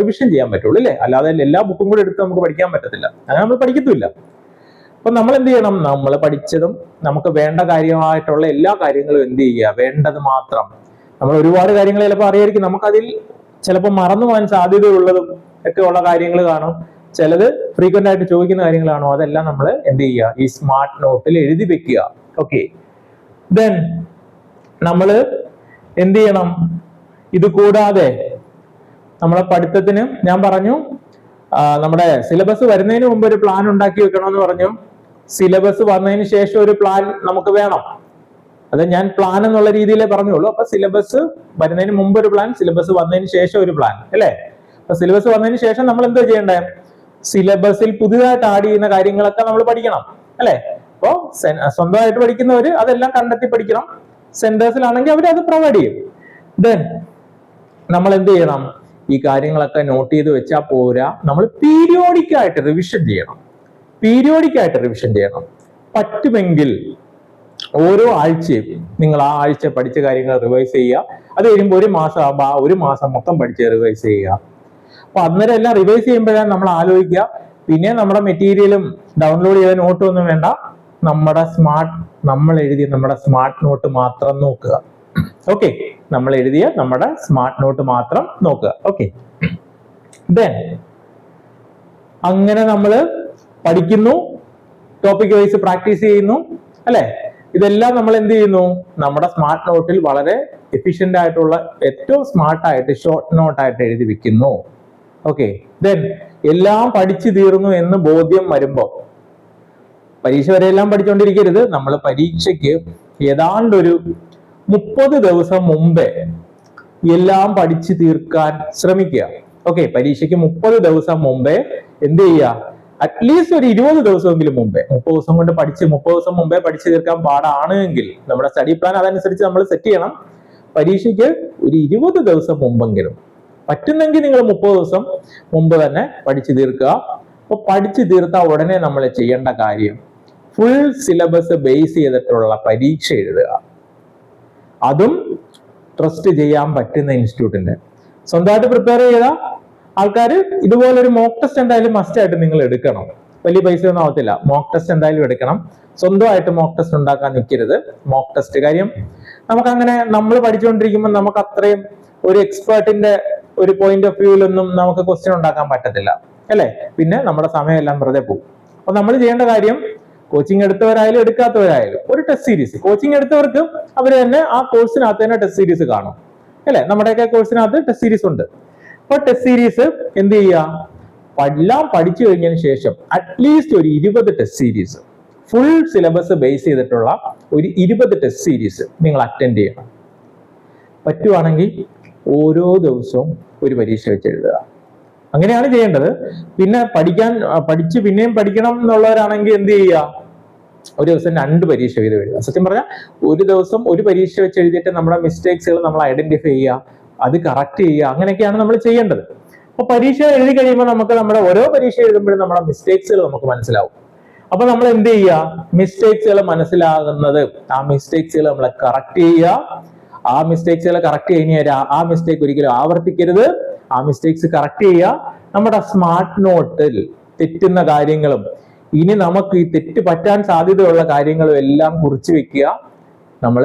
റിവിഷൻ ചെയ്യാൻ പറ്റുള്ളൂ അല്ലേ? അല്ലാതെ എല്ലാ ബുക്കും കൂടെ എടുത്ത് നമുക്ക് പഠിക്കാൻ പറ്റത്തില്ല. അങ്ങനെ നമ്മൾ പഠിക്കത്തുമില്ല. അപ്പൊ നമ്മൾ എന്ത് ചെയ്യണം? നമ്മൾ പഠിച്ചതും നമുക്ക് വേണ്ട കാര്യമായിട്ടുള്ള എല്ലാ കാര്യങ്ങളും എന്ത് ചെയ്യുക? വേണ്ടത് മാത്രം. നമ്മൾ ഒരുപാട് കാര്യങ്ങൾ ചിലപ്പോൾ അറിയായിരിക്കും. നമുക്കതിൽ ചിലപ്പോൾ മറന്നു പോകാൻ സാധ്യതയുള്ളതും ഒക്കെ ഉള്ള കാര്യങ്ങൾ കാണും. ചിലത് ഫ്രീക്വന്റ് ആയിട്ട് ചോദിക്കുന്ന കാര്യങ്ങളാണോ? അതെല്ലാം നമ്മൾ എന്ത് ചെയ്യുക? ഈ സ്മാർട്ട് നോട്ടിൽ എഴുതി വെക്കുക. ഓക്കെ ദെൻ നമ്മൾ എന്ത് ചെയ്യണം? ഇത് കൂടാതെ നമ്മളെ പഠിത്തത്തിന് ഞാൻ പറഞ്ഞു നമ്മുടെ സിലബസ് വരുന്നതിന് മുമ്പ് ഒരു പ്ലാൻ ഉണ്ടാക്കി വെക്കണമെന്ന് പറഞ്ഞു. സിലബസ് വന്നതിന് ശേഷം ഒരു പ്ലാൻ നമുക്ക് വേണം. അത് ഞാൻ പ്ലാൻ എന്നുള്ള രീതിയിലേ പറഞ്ഞുള്ളൂ. അപ്പൊ സിലബസ് വരുന്നതിന് മുമ്പ് ഒരു പ്ലാൻ സിലബസ് വന്നതിന് ശേഷം ഒരു പ്ലാൻ അല്ലേ? അപ്പൊ സിലബസ് വന്നതിന് ശേഷം നമ്മൾ എന്താ ചെയ്യേണ്ടേ? സിലബസിൽ പുതിയതായിട്ട് ആഡ് ചെയ്യുന്ന കാര്യങ്ങളൊക്കെ നമ്മൾ പഠിക്കണം അല്ലെ? അപ്പോ സെ- സ്വന്തമായിട്ട് പഠിക്കുന്നവർ അതെല്ലാം കണ്ടെത്തി പഠിക്കണം. സെന്റേഴ്സിലാണെങ്കിൽ അവർ അത് പ്രൊവൈഡ് ചെയ്യും. ദെൻ നമ്മൾ എന്ത് ചെയ്യണം? ഈ കാര്യങ്ങളൊക്കെ നോട്ട് ചെയ്ത് വെച്ചാൽ പോരാ. നമ്മൾ പീരിയോഡിക് ആയിട്ട് റിവിഷൻ ചെയ്യണം. പീരിയോഡിക് ആയിട്ട് റിവിഷൻ ചെയ്യണം. പറ്റുമെങ്കിൽ ഓരോ ആഴ്ചയും നിങ്ങൾ ആ ആഴ്ച പഠിച്ച കാര്യങ്ങൾ റിവൈസ് ചെയ്യുക. അത് കഴിയുമ്പോൾ ഒരു മാസം ആകുമ്പോൾ ആ ഒരു മാസം മൊത്തം പഠിച്ച് റിവൈസ് ചെയ്യുക. അപ്പൊ അന്നേരം എല്ലാം റിവൈസ് ചെയ്യുമ്പോഴാണ് നമ്മൾ ആലോചിക്കുക. പിന്നെ നമ്മുടെ മെറ്റീരിയലും ഡൗൺലോഡ് ചെയ്ത നോട്ടും ഒന്നും വേണ്ട. നമ്മുടെ സ്മാർട്ട് നമ്മൾ എഴുതിയ നമ്മുടെ സ്മാർട്ട് നോട്ട് മാത്രം നോക്കുക. ഓക്കെ നമ്മൾ എഴുതിയ നമ്മുടെ സ്മാർട്ട് നോട്ട് മാത്രം നോക്കുക. ഓക്കെ ദെൻ അങ്ങനെ നമ്മൾ പഠിക്കുന്നു. ടോപ്പിക് വൈസ് പ്രാക്ടീസ് ചെയ്യുന്നു. അല്ലെ? ഇതെല്ലാം നമ്മൾ എന്ത് ചെയ്യുന്നു? നമ്മുടെ സ്മാർട്ട് നോട്ടിൽ വളരെ എഫിഷ്യന്റ് ആയിട്ടുള്ള ഏറ്റവും സ്മാർട്ട് ആയിട്ട് ഷോർട്ട് നോട്ട് ആയിട്ട് എഴുതി വെക്കുന്നു. ഓക്കെ ദെൻ എല്ലാം പഠിച്ചു തീർന്നു എന്ന് ബോധ്യം വരുമ്പോൾ പരീക്ഷ വരെ എല്ലാം പഠിച്ചുകൊണ്ടിരിക്കരുത് നമ്മൾ പരീക്ഷയ്ക്ക് ഏതാണ്ട് ഒരു മുപ്പത് ദിവസം മുമ്പേ എല്ലാം പഠിച്ചു തീർക്കാൻ ശ്രമിക്കുക. ഓക്കെ പരീക്ഷയ്ക്ക് മുപ്പത് ദിവസം മുമ്പേ എന്ത് ചെയ്യുക? അറ്റ്ലീസ്റ്റ് ഒരു ഇരുപത് ദിവസമെങ്കിലും മുമ്പേ. മുപ്പത് ദിവസം കൊണ്ട് പഠിച്ച് മുപ്പത് ദിവസം മുമ്പേ പഠിച്ചു തീർക്കാൻ പാടാണ് എങ്കിൽ നമ്മുടെ സ്റ്റഡി പ്ലാൻ അതനുസരിച്ച് നമ്മൾ സെറ്റ് ചെയ്യണം. പരീക്ഷയ്ക്ക് ഒരു ഇരുപത് ദിവസം മുമ്പെങ്കിലും പറ്റുന്നെങ്കിൽ നിങ്ങൾ മുപ്പത് ദിവസം മുമ്പ് തന്നെ പഠിച്ചു തീർക്കുക. അപ്പൊ പഠിച്ചു തീർത്ത ഉടനെ നമ്മൾ ചെയ്യേണ്ട കാര്യം ഫുൾ സിലബസ് ബേസ് ചെയ്തിട്ടുള്ള പരീക്ഷ എഴുതുക. അതും ട്രസ്റ്റ് ചെയ്യാൻ പറ്റുന്ന ഇൻസ്റ്റിറ്റ്യൂട്ടിന്റെ സ്വന്തമായിട്ട് പ്രിപ്പയർ ചെയ്ത ആൾക്കാർ ഇതുപോലൊരു മോക്ക് ടെസ്റ്റ് എന്തായാലും മസ്റ്റ് ആയിട്ട് നിങ്ങൾ എടുക്കണം. വലിയ പൈസ ഒന്നും ആവത്തില്ല. മോക്ക് ടെസ്റ്റ് എന്തായാലും എടുക്കണം. സ്വന്തമായിട്ട് മോക്ക് ടെസ്റ്റ് ഉണ്ടാക്കാൻ നിൽക്കരുത് മോക്ക് ടെസ്റ്റ് കാര്യം നമുക്കങ്ങനെ നമ്മൾ പഠിച്ചുകൊണ്ടിരിക്കുമ്പോൾ നമുക്ക് അത്രയും ഒരു എക്സ്പേർട്ടിന്റെ ഒരു പോയിന്റ് ഓഫ് വ്യൂവിലൊന്നും നമുക്ക് ക്വസ്റ്റ്യൻ ഉണ്ടാക്കാൻ പറ്റത്തില്ല. അല്ലേ? പിന്നെ നമ്മുടെ സമയമെല്ലാം വെറുതെ പോകും. അപ്പൊ നമ്മൾ ചെയ്യേണ്ട കാര്യം കോച്ചിങ് എടുത്തവരായാലും എടുക്കാത്തവരായാലും ഒരു ടെസ്റ്റ് സീരീസ് കോച്ചിങ് എടുത്തവർക്ക് അവർ തന്നെ ആ കോഴ്സിനകത്ത് തന്നെ ടെസ്റ്റ് സീരീസ് കാണും. അല്ലെ? നമ്മുടെയൊക്കെ കോഴ്സിനകത്ത് ടെസ്റ്റ് സീരീസ് ഉണ്ട്. അപ്പൊ ടെസ്റ്റ് സീരീസ് എന്ത് ചെയ്യുക? എല്ലാം പഠിച്ചു കഴിഞ്ഞതിന് ശേഷം അറ്റ്ലീസ്റ്റ് ഒരു ഇരുപത് test series full syllabus base ചെയ്തിട്ടുള്ള ഒരു ഇരുപത് ടെസ്റ്റ് സീരീസ് നിങ്ങൾ അറ്റൻഡ് ചെയ്യണം. പറ്റുവാണെങ്കിൽ ഓരോ ദിവസവും ഒരു പരീക്ഷ വെച്ച് എഴുതുക. അങ്ങനെയാണ് ചെയ്യേണ്ടത്. പിന്നെ പഠിക്കാൻ പഠിച്ച് പിന്നെയും പഠിക്കണം എന്നുള്ളവരാണെങ്കിൽ എന്ത് ചെയ്യുക? ഒരു ദിവസം രണ്ട് പരീക്ഷ എഴുതി എഴുതുക. സത്യം പറഞ്ഞാൽ ഒരു ദിവസം ഒരു പരീക്ഷ വെച്ച് എഴുതിയിട്ട് നമ്മുടെ മിസ്റ്റേക്സുകൾ നമ്മൾ ഐഡന്റിഫൈ ചെയ്യുക അത് കറക്റ്റ് ചെയ്യുക അങ്ങനെയൊക്കെയാണ് നമ്മൾ ചെയ്യേണ്ടത്. അപ്പൊ പരീക്ഷ എഴുതി കഴിയുമ്പോൾ നമുക്ക് നമ്മുടെ ഓരോ പരീക്ഷ എഴുതുമ്പോഴും നമ്മുടെ മിസ്റ്റേക്സുകൾ നമുക്ക് മനസ്സിലാവും. അപ്പൊ നമ്മൾ എന്ത് ചെയ്യുക? മിസ്റ്റേക്സുകൾ മനസ്സിലാകുന്നത് ആ മിസ്റ്റേക്സുകൾ നമ്മൾ കറക്റ്റ് ചെയ്യുക ആ മിസ്റ്റേക്സുകൾ കറക്റ്റ് ചെയ്യുന്ന ആ മിസ്റ്റേക്ക് ഒരിക്കലും ആവർത്തിക്കരുത്. ആ മിസ്റ്റേക്സ് കറക്റ്റ് ചെയ്യുക. നമ്മുടെ സ്മാർട്ട് നോട്ടിൽ തെറ്റുന്ന കാര്യങ്ങളും ഇനി നമുക്ക് ഈ തെറ്റ് പറ്റാൻ സാധ്യതയുള്ള കാര്യങ്ങളും എല്ലാം കുറിച്ച് വെക്കുക. നമ്മൾ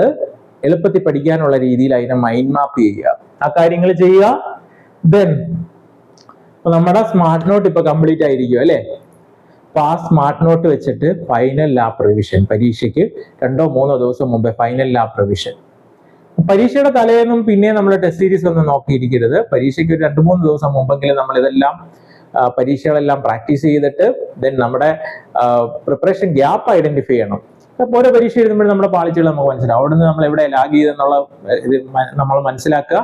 എളുപ്പത്തിൽ പഠിക്കാനുള്ള രീതിയിൽ അതിനെ മൈൻഡ് മാപ്പ് ചെയ്യുക. ആ കാര്യങ്ങൾ ചെയ്യുക. ദെൻ നമ്മുടെ സ്മാർട്ട് നോട്ട് ഇപ്പൊ കംപ്ലീറ്റ് ആയിരിക്കും അല്ലെ? അപ്പൊ ആ സ്മാർട്ട് നോട്ട് വെച്ചിട്ട് ഫൈനൽ ലാബ് റിവിഷൻ പരീക്ഷയ്ക്ക് രണ്ടോ മൂന്നോ ദിവസം മുമ്പേ ഫൈനൽ ലാബ് റിവിഷൻ പരീക്ഷയുടെ തലേന്നും പിന്നെ നമ്മൾ ടെസ്റ്റ് സീരീസ് ഒന്നും നോക്കിയിരിക്കരുത് പരീക്ഷയ്ക്ക് ഒരു രണ്ട് മൂന്ന് ദിവസം മുമ്പെങ്കിലും നമ്മൾ ഇതെല്ലാം പരീക്ഷകളെല്ലാം പ്രാക്ടീസ് ചെയ്തിട്ട് ദെൻ നമ്മുടെ പ്രിപ്പറേഷൻ ഗ്യാപ്പ് ഐഡന്റിഫൈ ചെയ്യണം. അപ്പോൾ ഓരോ പരീക്ഷ എഴുതുമ്പോഴും നമ്മുടെ പാളിച്ചകൾ നമുക്ക് മനസ്സിലാവും. അവിടെ നിന്ന് നമ്മൾ എവിടെ ലാഗ് ചെയ്തെന്നുള്ള നമ്മൾ മനസ്സിലാക്കുക.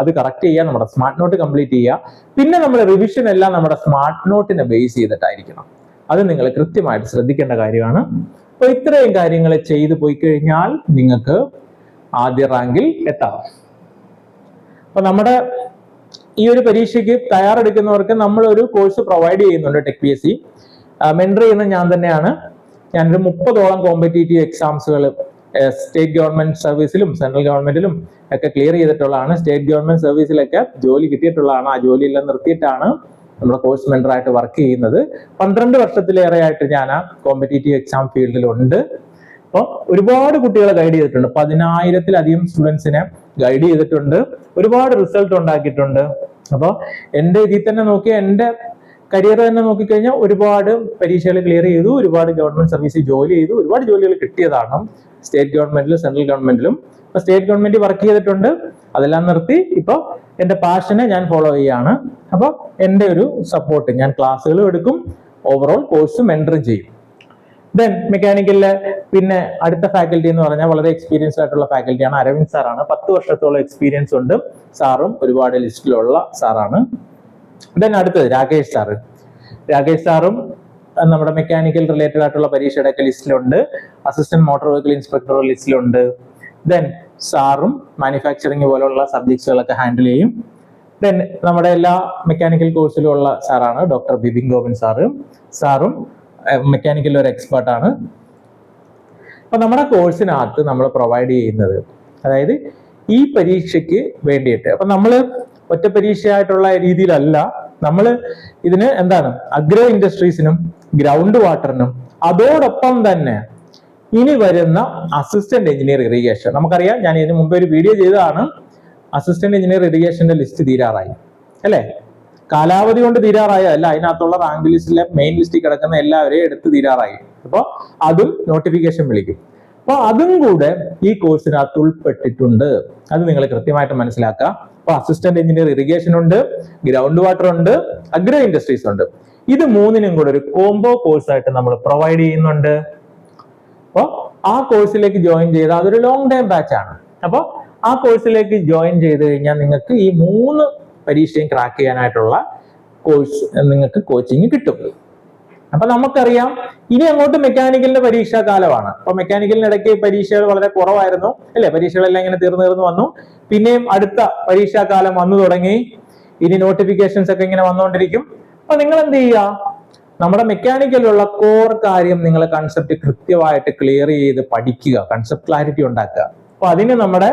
അത് കറക്റ്റ് ചെയ്യുക നമ്മുടെ സ്മാർട്ട് നോട്ട് കംപ്ലീറ്റ് ചെയ്യുക. പിന്നെ നമ്മൾ റിവിഷൻ എല്ലാം നമ്മുടെ സ്മാർട്ട് നോട്ടിനെ ബേസ് ചെയ്തിട്ടായിരിക്കണം. അത് നിങ്ങൾ കൃത്യമായിട്ട് ശ്രദ്ധിക്കേണ്ട കാര്യമാണ്. അപ്പോൾ ഇത്രയും കാര്യങ്ങൾ ചെയ്തു പോയി കഴിഞ്ഞാൽ നിങ്ങൾക്ക് ആദ്യ റാങ്കിൽ എത്താം. അപ്പൊ നമ്മുടെ ഈ ഒരു പരീക്ഷയ്ക്ക് തയ്യാറെടുക്കുന്നവർക്ക് നമ്മൾ ഒരു കോഴ്സ് പ്രൊവൈഡ് ചെയ്യുന്നുണ്ട് tech P S C mentor ചെയ്യുന്ന ഞാൻ തന്നെയാണ്. ഞാനൊരു മുപ്പതോളം കോമ്പറ്റേറ്റീവ് എക്സാംസുകൾ സ്റ്റേറ്റ് ഗവൺമെന്റ് സർവീസിലും സെൻട്രൽ ഗവൺമെന്റിലും ഒക്കെ ക്ലിയർ ചെയ്തിട്ടുള്ളതാണ്. സ്റ്റേറ്റ് ഗവൺമെന്റ് സർവീസിലൊക്കെ ജോലി കിട്ടിയിട്ടുള്ളതാണ്. ആ ജോലിയെല്ലാം നിർത്തിയിട്ടാണ് നമ്മുടെ കോഴ്സ് മെന്ററായിട്ട് വർക്ക് ചെയ്യുന്നത്. പന്ത്രണ്ട് വർഷത്തിലേറെയായിട്ട് ഞാൻ ആ കോമ്പറ്റേറ്റീവ് എക്സാം ഫീൽഡിലുണ്ട് അപ്പോൾ ഒരുപാട് കുട്ടികളെ ഗൈഡ് ചെയ്തിട്ടുണ്ട്. പതിനായിരത്തിലധികം സ്റ്റുഡൻസിനെ ഗൈഡ് ചെയ്തിട്ടുണ്ട്. ഒരുപാട് റിസൾട്ട് ഉണ്ടാക്കിയിട്ടുണ്ട്. അപ്പോൾ എന്റെ ഇതിൽ തന്നെ നോക്കിയാൽ എന്റെ കരിയർ തന്നെ നോക്കിക്കഴിഞ്ഞാൽ ഒരുപാട് പരീക്ഷകൾ ക്ലിയർ ചെയ്തു. ഒരുപാട് ഗവൺമെന്റ് സർവീസിൽ ജോലി ചെയ്തു. ഒരുപാട് ജോലികൾ കിട്ടിയതാണ്. സ്റ്റേറ്റ് ഗവൺമെന്റിലും സെൻട്രൽ ഗവൺമെന്റിലും ഇപ്പൊ സ്റ്റേറ്റ് ഗവൺമെന്റ് വർക്ക് ചെയ്തിട്ടുണ്ട്. അതെല്ലാം നിർത്തി ഇപ്പോൾ എന്റെ പാഷനെ ഞാൻ ഫോളോ ചെയ്യാണ് അപ്പോൾ എന്റെ ഒരു സപ്പോർട്ട് ഞാൻ ക്ലാസ്സുകളും എടുക്കും. ഓവറോൾ കോഴ്സും മെന്ററും ചെയ്യും. ദെൻ മെക്കാനിക്കലിലെ പിന്നെ അടുത്ത ഫാക്കൽറ്റി എന്ന് പറഞ്ഞാൽ വളരെ എക്സ്പീരിയൻസ്ഡ് ആയിട്ടുള്ള ഫാക്കൽറ്റിയാണ് അരവിന്ദ് സാറാണ് പത്ത് വർഷത്തോളം എക്സ്പീരിയൻസ് ഉണ്ട്. സാറും ഒരുപാട് ലിസ്റ്റിലുള്ള സാറാണ് ദെൻ അടുത്തത് രാകേഷ് സാറ് രാകേഷ് സാറും നമ്മുടെ മെക്കാനിക്കൽ റിലേറ്റഡ് ആയിട്ടുള്ള പരീക്ഷയുടെ ഒക്കെ ലിസ്റ്റിലുണ്ട് അസിസ്റ്റന്റ് മോട്ടോർ വെഹിക്കിൾ ഇൻസ്പെക്ടർ ലിസ്റ്റിലുണ്ട് ദെൻ സാറും മാനുഫാക്ചറിങ് പോലുള്ള സബ്ജക്ട്സുകളൊക്കെ ഹാൻഡിൽ ചെയ്യും. ദെൻ നമ്മുടെ എല്ലാ മെക്കാനിക്കൽ കോഴ്സിലും ഉള്ള സാറാണ് ഡോക്ടർ ബിബിൻ ഗോവിന്ദ് സാറ് സാറും മെക്കാനിക്കൽ ഒരു എക്സ്പേർട്ടാണ് അപ്പൊ നമ്മുടെ കോഴ്സിനകത്ത് നമ്മൾ പ്രൊവൈഡ് ചെയ്യുന്നത് അതായത് ഈ പരീക്ഷയ്ക്ക് വേണ്ടിയിട്ട്. അപ്പൊ നമ്മൾ ഒറ്റ പരീക്ഷയായിട്ടുള്ള രീതിയിലല്ല നമ്മൾ ഇതിന് എന്താണ് അഗ്രോ ഇൻഡസ്ട്രീസിനും ഗ്രൗണ്ട് വാട്ടറിനും അതോടൊപ്പം തന്നെ ഇനി വരുന്ന അസിസ്റ്റന്റ് എഞ്ചിനീയർ ഇറിഗേഷൻ നമുക്കറിയാം ഞാൻ ഇതിന് മുമ്പ് ഒരു വീഡിയോ ചെയ്തതാണ്. അസിസ്റ്റന്റ് എഞ്ചിനീയർ ഇറിഗേഷന്റെ ലിസ്റ്റ് തീരാറായി. അല്ലേ? കാലാവധി കൊണ്ട് തീരാറായ. അല്ല അതിനകത്തുള്ള റാങ്ക് ലിസ്റ്റിലെ മെയിൻ ലിസ്റ്റിൽ കിടക്കുന്ന എല്ലാവരെയും എടുത്ത് തീരാറായി. അപ്പോൾ അതും നോട്ടിഫിക്കേഷൻ വിളിക്കും. അപ്പോൾ അതും കൂടെ ഈ കോഴ്സിനകത്ത് ഉൾപ്പെട്ടിട്ടുണ്ട്. അത് നിങ്ങൾ കൃത്യമായിട്ട് മനസ്സിലാക്കുക. അപ്പോൾ അസിസ്റ്റന്റ് എഞ്ചിനീയർ ഇറിഗേഷൻ ഉണ്ട് ഗ്രൗണ്ട് വാട്ടർ ഉണ്ട് അഗ്രോ ഇൻഡസ്ട്രീസ് ഉണ്ട്. ഇത് മൂന്നിനും കൂടെ ഒരു കോംബോ കോഴ്സ് ആയിട്ട് നമ്മൾ പ്രൊവൈഡ് ചെയ്യുന്നുണ്ട്. അപ്പോൾ ആ കോഴ്സിലേക്ക് ജോയിൻ ചെയ്ത അതൊരു ലോങ് ടൈം ബാച്ച് ആണ്. അപ്പോൾ ആ കോഴ്സിലേക്ക് ജോയിൻ ചെയ്ത് കഴിഞ്ഞാൽ നിങ്ങൾക്ക് ഈ മൂന്ന് പരീക്ഷയും ക്രാക്ക് ചെയ്യാനായിട്ടുള്ള കോഴ്സ് നിങ്ങൾക്ക് കോച്ചിങ് കിട്ടും. അപ്പൊ നമുക്കറിയാം ഇനി അങ്ങോട്ട് മെക്കാനിക്കലിന്റെ പരീക്ഷാ കാലമാണ്. അപ്പൊ മെക്കാനിക്കലിന് ഇടയ്ക്ക് പരീക്ഷകൾ വളരെ കുറവായിരുന്നു. അല്ലെ? പരീക്ഷകളെല്ലാം ഇങ്ങനെ തീർന്നു തീർന്നു വന്നു. പിന്നെയും അടുത്ത പരീക്ഷാ കാലം വന്നു തുടങ്ങി. ഇനി നോട്ടിഫിക്കേഷൻസ് ഒക്കെ ഇങ്ങനെ വന്നുകൊണ്ടിരിക്കും. അപ്പൊ നിങ്ങൾ എന്ത് ചെയ്യുക? നമ്മുടെ മെക്കാനിക്കലുള്ള കോർ കാര്യം നിങ്ങൾ കൺസെപ്റ്റ് കൃത്യമായിട്ട് ക്ലിയർ ചെയ്ത് പഠിക്കുക. കൺസെപ്റ്റ് ക്ലാരിറ്റി ഉണ്ടാക്കുക. അപ്പൊ അതിന് നമ്മുടെ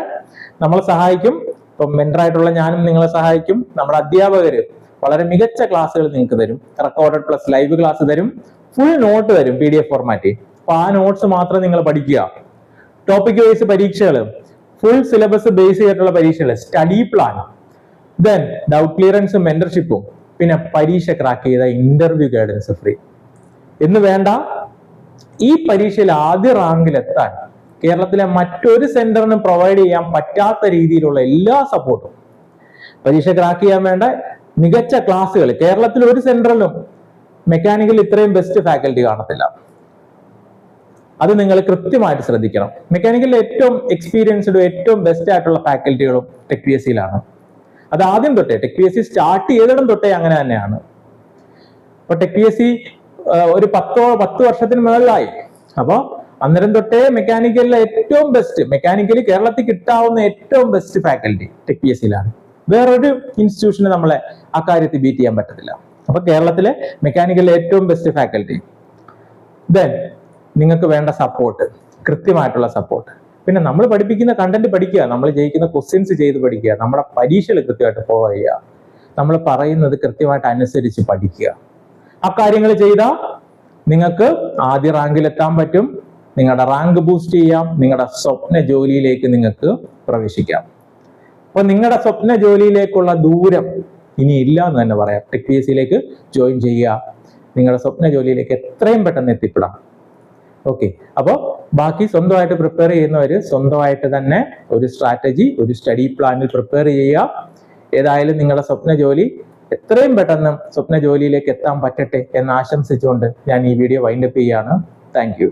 നമ്മളെ സഹായിക്കും. ഇപ്പം മെന്ററായിട്ടുള്ള ഞാനും നിങ്ങളെ സഹായിക്കും. നമ്മുടെ അധ്യാപകർ വളരെ മികച്ച ക്ലാസ്സുകൾ നിങ്ങൾക്ക് തരും. റെക്കോർഡഡ് പ്ലസ് ലൈവ് ക്ലാസ് തരും. ഫുൾ നോട്ട് തരും പി ഡി എഫ് ഫോർമാറ്റ് അപ്പൊ ആ നോട്ട്സ് മാത്രം നിങ്ങൾ പഠിക്കുക. ടോപ്പിക് വൈസ് പരീക്ഷകൾ ഫുൾ സിലബസ് ബേസ് ചെയ്തിട്ടുള്ള പരീക്ഷകൾ സ്റ്റഡി പ്ലാൻ ദെൻ ഡൗട്ട് ക്ലിയറൻസും മെന്റർഷിപ്പും പിന്നെ പരീക്ഷ ക്രാക്ക് ചെയ്ത ഇന്റർവ്യൂ ഗൈഡൻസ് ഫ്രീ എന്ന് വേണ്ട. ഈ പരീക്ഷയിൽ ആദ്യ റാങ്കിൽ എത്താൻ കേരളത്തിലെ മറ്റൊരു സെന്ററിനും പ്രൊവൈഡ് ചെയ്യാൻ പറ്റാത്ത രീതിയിലുള്ള എല്ലാ സപ്പോർട്ടും പരീക്ഷ ക്രാക്ക് ചെയ്യാൻ വേണ്ട മികച്ച ക്ലാസ്സുകൾ കേരളത്തിൽ ഒരു സെന്ററിലും മെക്കാനിക്കൽ ഇത്രയും ബെസ്റ്റ് ഫാക്കൽറ്റി കാണത്തില്ല. അത് നിങ്ങൾ കൃത്യമായിട്ട് ശ്രദ്ധിക്കണം. മെക്കാനിക്കലിൽ ഏറ്റവും എക്സ്പീരിയൻസ്ഡും ഏറ്റവും ബെസ്റ്റ് ആയിട്ടുള്ള ഫാക്കൽറ്റികളും ടെക് പി എസ് സിയിലാണ് അത് ആദ്യം തൊട്ടേ tech P S C start ചെയ്തിടം തൊട്ടേ അങ്ങനെ തന്നെയാണ്. അപ്പൊ ടെക് പി എസ് സി ഒരു പത്തോ പത്ത് വർഷത്തിന് മുകളിലായി. അപ്പൊ അന്നേരം തൊട്ടേ മെക്കാനിക്കലിലെ ഏറ്റവും ബെസ്റ്റ് മെക്കാനിക്കലി കേരളത്തിൽ കിട്ടാവുന്ന ഏറ്റവും best faculty tech P S സിയിലാണ് വേറൊരു ഇൻസ്റ്റിറ്റ്യൂഷന് നമ്മളെ ആ കാര്യത്തിൽ ബീറ്റ് ചെയ്യാൻ പറ്റത്തില്ല. അപ്പൊ കേരളത്തിലെ മെക്കാനിക്കലിലെ ഏറ്റവും ബെസ്റ്റ് ഫാക്കൽറ്റി ദെൻ നിങ്ങൾക്ക് വേണ്ട സപ്പോർട്ട് കൃത്യമായിട്ടുള്ള സപ്പോർട്ട് പിന്നെ നമ്മൾ പഠിപ്പിക്കുന്ന കണ്ടന്റ് പഠിക്കുക നമ്മൾ ജയിക്കുന്ന ക്വസ്റ്റ്യൻസ് ചെയ്ത് പഠിക്കുക നമ്മുടെ പരീക്ഷകൾ കൃത്യമായിട്ട് ഫോളോ ചെയ്യുക നമ്മൾ പറയുന്നത് കൃത്യമായിട്ട് അനുസരിച്ച് പഠിക്കുക. ആ കാര്യങ്ങൾ ചെയ്താൽ നിങ്ങൾക്ക് ആദ്യ റാങ്കിൽ എത്താൻ പറ്റും നിങ്ങളുടെ റാങ്ക് ബൂസ്റ്റ് ചെയ്യാം നിങ്ങളുടെ സ്വപ്ന ജോലിയിലേക്ക് നിങ്ങൾക്ക് പ്രവേശിക്കാം. അപ്പൊ നിങ്ങളുടെ സ്വപ്ന ജോലിയിലേക്കുള്ള ദൂരം ഇനി ഇല്ല എന്ന് തന്നെ പറയാം. ടെക് പി എസ് സിയിലേക്ക് ജോയിൻ ചെയ്യുക. നിങ്ങളുടെ സ്വപ്ന ജോലിയിലേക്ക് എത്രയും പെട്ടെന്ന് എത്തിപ്പെടാം. ഓക്കെ അപ്പോൾ ബാക്കി സ്വന്തമായിട്ട് പ്രിപ്പയർ ചെയ്യുന്നവർ സ്വന്തമായിട്ട് തന്നെ ഒരു സ്ട്രാറ്റജി ഒരു സ്റ്റഡി പ്ലാനിൽ പ്രിപ്പയർ ചെയ്യുക. ഏതായാലും നിങ്ങളുടെ സ്വപ്ന ജോലി എത്രയും പെട്ടെന്ന് സ്വപ്ന ജോലിയിലേക്ക് എത്താൻ പറ്റട്ടെ എന്ന് ആശംസിച്ചുകൊണ്ട് ഞാൻ ഈ വീഡിയോ വൈൻഡപ്പ് ചെയ്യാണ് താങ്ക്